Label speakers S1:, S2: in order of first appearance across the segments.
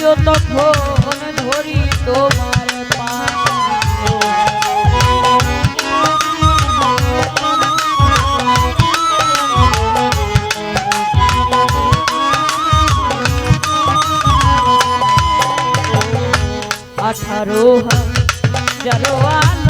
S1: গাইও তখন ধরি তোমার আঠারো হাজার আলো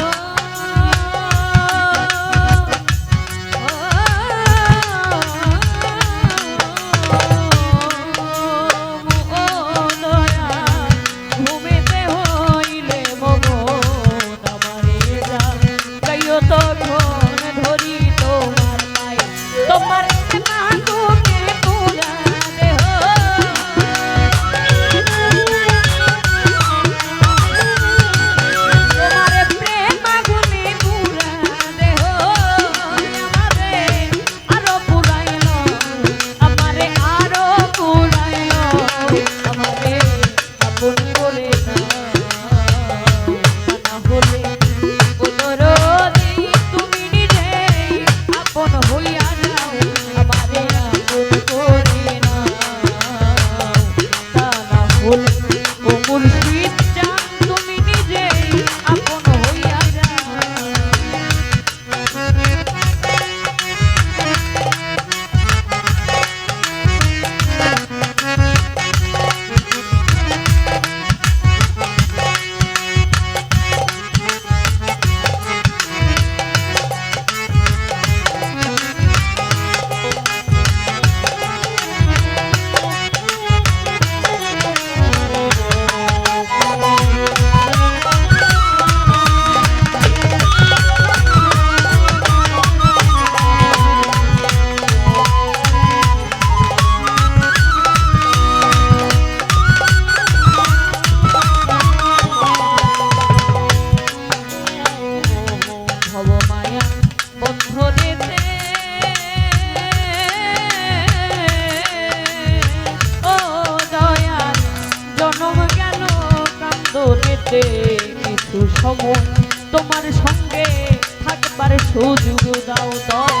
S1: 都懂